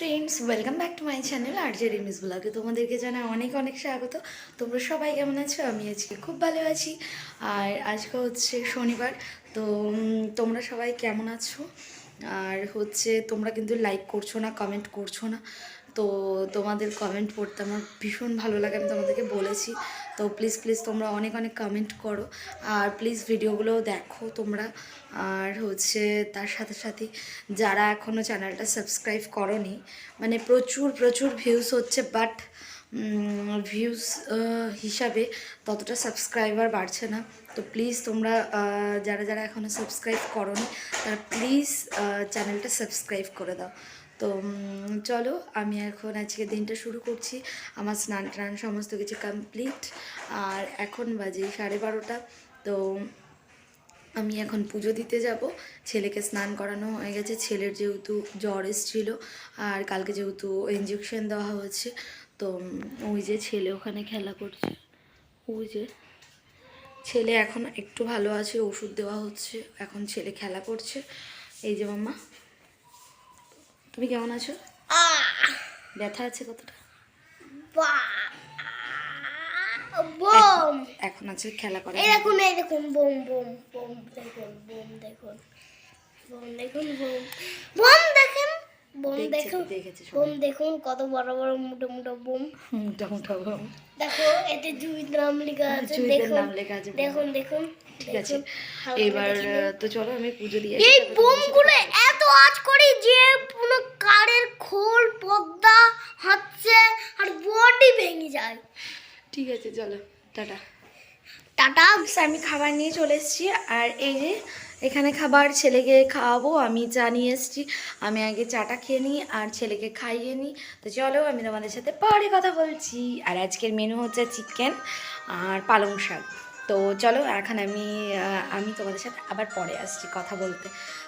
Friends welcome back to my channel R J Rimis ব্লগে তোমাদেরকে জানাই অনেক অনেক স্বাগত। তোমরা সবাই কেমন আছো? আমি আজকে খুব ভালো আছি। আর আজকে হচ্ছে শনিবার, তো তোমরা সবাই কেমন আছো? আর হচ্ছে তোমরা কিন্তু লাইক করছ না কমেন্ট করছ না। তো তোমাদের কমেন্ট পড়তে আমার ভীষণ ভালো লাগে, আমি তোমাদেরকে বলেছি। তো প্লিজ প্লিজ তোমরা অনেক অনেক কমেন্ট করো। আর প্লিজ ভিডিওগুলো দেখো তোমরা। আর হচ্ছে তার সাথে সাথে যারা এখনও চ্যানেলটা সাবস্ক্রাইব করনি মানে প্রচুর প্রচুর ভিউজ হচ্ছে বাট ভিউজ হিসাবে ততটা সাবস্ক্রাইবার বাড়ছে না। তো প্লিজ তোমরা যারা যারা এখনও সাবস্ক্রাইব করনি, তারা প্লিজ চ্যানেলটা সাবস্ক্রাইব করে দাও। তো চলো, আমি এখন আজকে দিনটা শুরু করছি। আমার স্নান টান সমস্ত কিছু কমপ্লিট আর এখন বাজে সাড়ে বারোটা। তো, আমি এখন পুজো দিতে যাব। ছেলেকে স্নান করানো হয়ে গেছে। ছেলের যেহেতু জ্বর এসেছিল, আর কালকে যেহেতু ইঞ্জেকশন দেওয়া হয়েছে তো ওই যে ছেলে ওখানে খেলা করছে। ওই যে, ছেলে এখন একটু ভালো আছে, ওষুধ দেওয়া হচ্ছে। এখন ছেলে খেলা করছে। এই যে মাম্মা তুমি কেমন আছো? ব্যথা আছে কতটা? বোম। এখন আছে খেলা করে এই দেখুন বোম বোম বোম দেখুন বোম দেখুন বোম দেখুন বোম বোম দেখেন বোম দেখুন বোম দেখুন কত বড় বড় মোটো মোটো বোম। মোটা মোটা বোম। দেখো এতে জুবির নাম লেখা আছে জুবিদের দেখুন নাম লেখা আছে, দেখুন দেখুন ঠিক আছে এবার তো চলো আমি পুজো দিয়ে এই বোমগুলো আজ করি যে পুরো কারের খোল পদ্মা হচ্ছে আর বডি ভেঙে যায়। ঠিক আছে চলো টাটা। টাটা আমি খাবার নিয়ে চলে এসেছি। আর এই যে এখানে খাবার ছেলেকে খাওয়াবো আমি চা নিয়ে এসেছি। আমি আগে চাটা খেয়ে নিই আর ছেলেকে খাইয়ে নিই। তো চলো আমি তোমাদের সাথে পরে কথা বলছি। আর আজকের মেনু হচ্ছে চিকেন আর পালং শাক। তো চলো এখন আমি আমি তোমাদের সাথে আবার পরে আসছি কথা বলতে।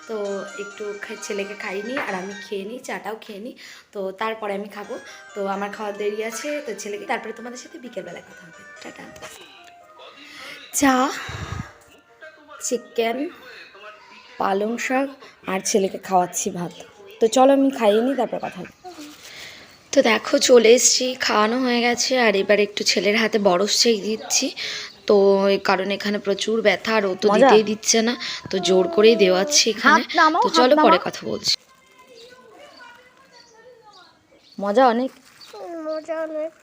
তো একটু ছেলেকে খাইয়ে নিই আর আমি খেয়ে নিই, চাটাও খেয়ে নিই। তো তারপরে আমি খাব। তো আমার খাওয়ার দেরি আছে, তো ছেলেকে, তারপরে তোমাদের সাথে বিকেলবেলা কথা হবে। টাটা। চা, চিকেন, পালং শাক আর ছেলেকে খাওয়াচ্ছি ভাত। তো চলো আমি খাইয়ে নিই, তারপর কথা তো দেখো চলে এসেছি, খাওয়ানো হয়ে গেছে আর এবার একটু ছেলের হাতে বরফ চেক দিচ্ছি। তো এই কারণ এখানে প্রচুর ব্যথা আর ও তো দিতেই দিচ্ছে না। তো জোর করেই দেওয়াচ্ছি এখানে। তো চলো পরে কথা বলছি। মজা অনেক? মজা অনেক।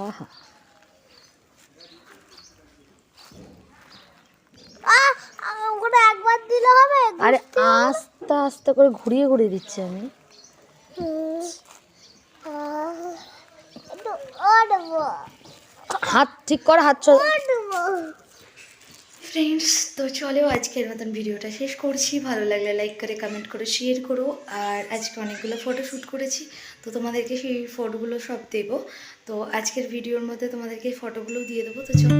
আহা। আহ আহ, একবার দিলে হবে? আরে আস্তে আস্তে করে ঘুরিয়ে ঘুরিয়ে দিচ্ছি আমি। হুম। হাত ঠিক কর, হাত চল। ফ্রেন্ডস তো চলেও আজকের মতন ভিডিওটা শেষ করছি। ভালো লাগলে লাইক করে কমেন্ট করে শেয়ার করো। আর আজকে অনেকগুলো ফটো শ্যুট করেছি, তো তোমাদেরকে সেই ফটোগুলো সব দেবো। তো আজকের ভিডিওর মধ্যে তোমাদেরকে ফটোগুলো দিয়ে দেবো। তো চলো।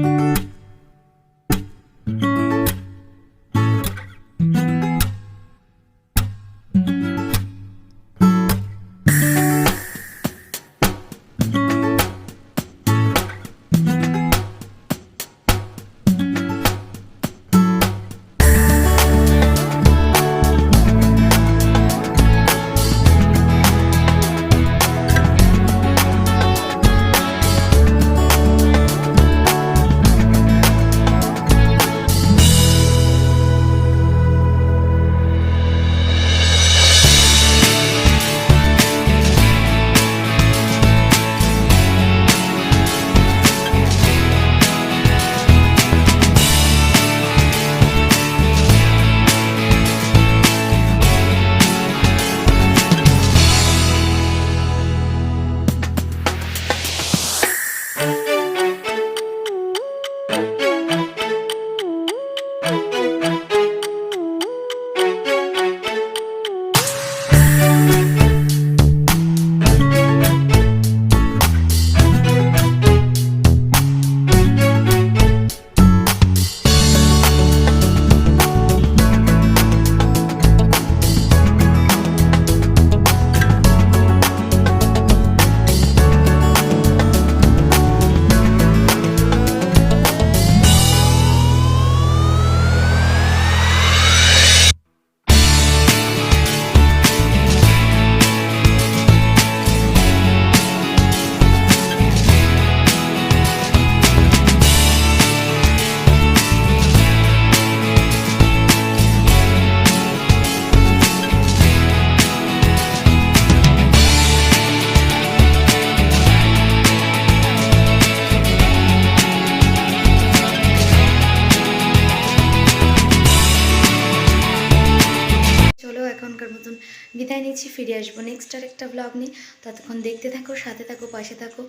বিদায় নিচ্ছি, ফিরে আসব নেক্সট আর একটা ব্লগ নিয়ে। ততক্ষণ দেখতে থাকো, সাথে থাকো, পাশে থাকো।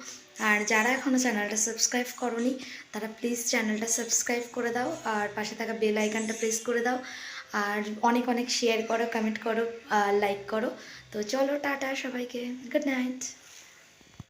আর যারা এখনও চ্যানেলটা সাবস্ক্রাইব করনি, তারা প্লিজ চ্যানেলটা সাবস্ক্রাইব করে দাও আর পাশে থাকা বেল আইকনটা প্রেস করে দাও। আর অনেক অনেক শেয়ার করো কমেন্ট করো লাইক করো। তো চলো, টাটা সবাইকে। Good night